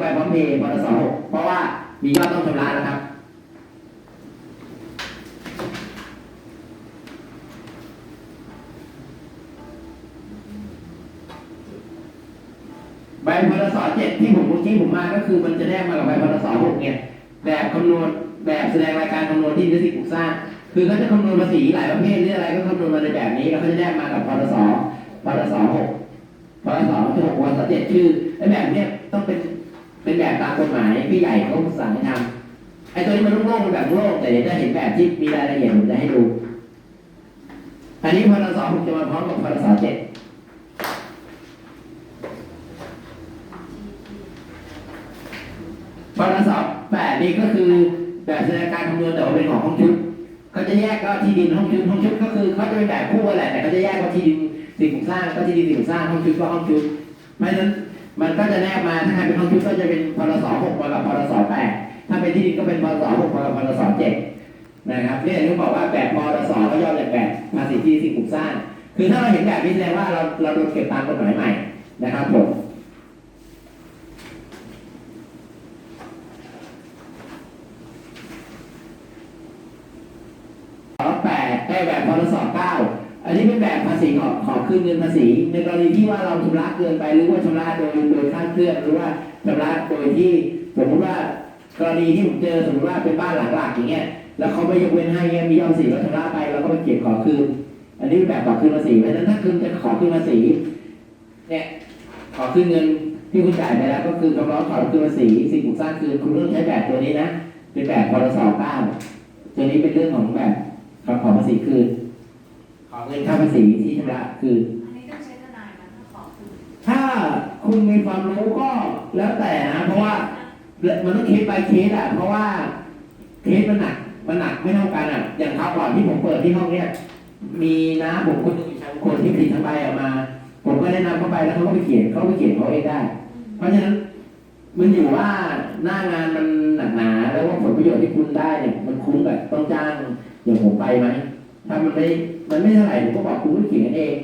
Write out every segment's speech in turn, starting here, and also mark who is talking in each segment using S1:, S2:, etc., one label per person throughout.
S1: ไปพมเพย์พรสหกเพราะว่ามียอดต้องชำระแล้วครับใบพรสเจ็ดที่ผมเมื่อกี้ผมมาก็คือมันจะแนบมากับใบพรสหกเนี่ยแบบคำนวณแบบแสดงรายการคำนวณที่นิสิตปลูกสร้างคือเขาจะคำนวณภาษีหลายประเภทหรืออะไรก็คำนวณมาในแบบนี้แล้วเขาจะแนบมากับพรสพรสหกพรสที่หกพรสเจ็ดคือไอ้แบบเนี้ยต้องเป็น เป็นแบบตามกฎหมายพี่ใหญ่เขาสั่งให้ทำไอ้ตัวนี้มันโล่งๆเป็นแบบโล่งแต่เดี๋ยวจะเห็นแบบที่มีรายละเอียดผมจะให้ดู อันนี้พรสผมจะมาพร้อมกับพรสเจ็ดพรสแปดนี่ก็คือแบบแสดงการคำนวณแต่ว่าเป็นของห้องชุดเขาจะแยกก็ที่ดินห้องชุดห้องชุดก็คือเขาจะเป็นแบบคู่กันแหละแต่เขาจะแยกว่าที่ดินสิ่งสร้างก็ที่ดินสิ่งสร้างห้องชุดก็ห้องชุดเพราะฉะนั้น มันก็จะแนบมาถ้าใครเป็นห้องชุดก็จะเป็นพรสหกมากับพรสแปดถ้าเป็นที่ดินก็เป็นพรสหกมากับพรสเจ็ดนะครับเนี่ยที่บอกว่าแบบพรสก็ย่อจากแบบภาษีที่สิ่งปลูกสร้าง คือถ้าเราเห็นแบบนี้แสดงว่าเราเราโดนเก็บตามกฎหมายใหม่นะครับผมแปดได้แบบพรสเก้า อันนี้เป็นแบบภาษีขอขอคืนเงินภาษี ในกรณีที่ว่าเราชำระเกินไปหรือว่าชำระโดยโดยคลาดเคลื่อนหรือว่าชำระโดยที่สมมติว่ากรณีที่ผมเจอสมมติว่าเป็นบ้านหลังหลักอย่างเงี้ยแล้วเขาไม่ยกเว้นให้เงี้ยมียอดภาษีก็ชำระไปเราก็ไปเก็บขอคืน อันนี้เป็นแบบขอคืนภาษีเพราะฉะนั้นถ้าคุณจะขอคืนภาษีเนี่ยขอคืนเงินที่คุณจ่ายไปแล้วก็คือคำร้องขอคืนภาษีสิ่งปลูกสร้างคืนคุณต้องใช้แบบตัวนี้นะเป็นแบบพรสเก้าตัวนี้เป็นเรื่องของแบบคำขอภาษีคืน ขอเงินค่าภาษีที่ชำระคืน
S2: อันนี้ต้องใช้ทนายนะถ้าขอคืน
S1: ถ้าคุณมีความรู้ก็แล้วแต่นะเพราะว่ามันต้องเคส by เคสอะ เพราะว่าเคสมันหนักมันหนักไม่เท่ากันอะ อย่างคราวก่อนที่ผมเปิดที่ห้องเนี้ยมีน้าผมคนหนึงอยู่ชั้นคนที่ผลิตทั้งใบออกมา ผมก็แนะนำเข้าไปแล้วเขาก็ไปเขียนเขาก็ไปเขียนเขาเองได้ เพราะฉะนั้นมันอยู่ว่าหน้างานมันหนักหนาแล้วว่าผลประโยชน์ที่คุณได้เนี่ยมันคุ้มกับต้องจ้างอย่างผมไปไหม ถ้ามันไม่มันไม่เท่าไหร่ผมก็บอกคุณก็เขียนกันเอง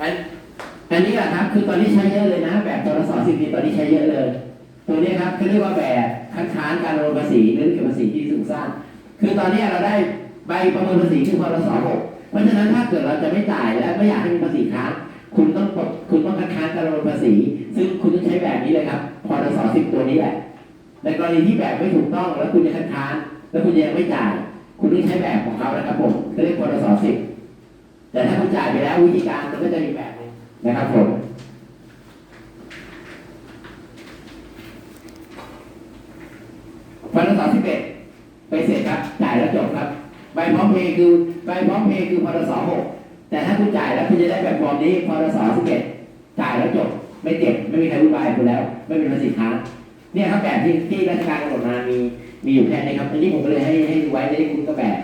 S1: อันอันนี้แหละครับ คือตอนนี้ใช้เยอะเลยนะ แบบตัวสอสิบปีตอนนี้ใช้เยอะเลย ตัวนี้ครับเขาเรียกว่าแบบคัดค้านการลงภาษีหรือเก็บภาษีที่สูงสร้าง คือตอนนี้เราได้ใบประเมินภาษีคือพรสหกเพราะฉะนั้นถ้าเกิดเราจะไม่จ่ายและไม่อยากให้มีภาษีค้างคุณต้องกดคุณต้องคัดค้านการลงภาษี ซึ่งคุณต้องใช้แบบนี้เลยครับพรสสิบตัวนี้แหละ ในกรณีที่แบบไม่ถูกต้องแล้วคุณจะคัดค้านแล้วคุณยังไม่จ่าย คุณต้องใช้แบบของเขานะครับผมเขาเรียกพรสสิบแต่ถ้าคุณจ่ายไปแล้ววิธีการมันก็จะมีแบบนึงนะครับผมพรสสิบเอ็ดไปเสร็จครับจ่ายแล้วจบครับใบพร้อมเพย์คือใบพร้อมเพย์คือพรสหกแต่ถ้าคุณจ่ายแล้วคุณจะได้แบบฟอร์มนี้พรสสิบเอ็ดจ่ายแล้วจบ ไม่เจ็บไม่มีใครวุ่นวายกับคุณแล้ว ไม่เป็นภาษีค้าง เนี่ยครับแบบที่ที่ราชการกำหนดมามีมีอยู่แค่นี้ครับอันนี้ผมก็เลยให้ให้ดูไว้ในคุณก็แบบ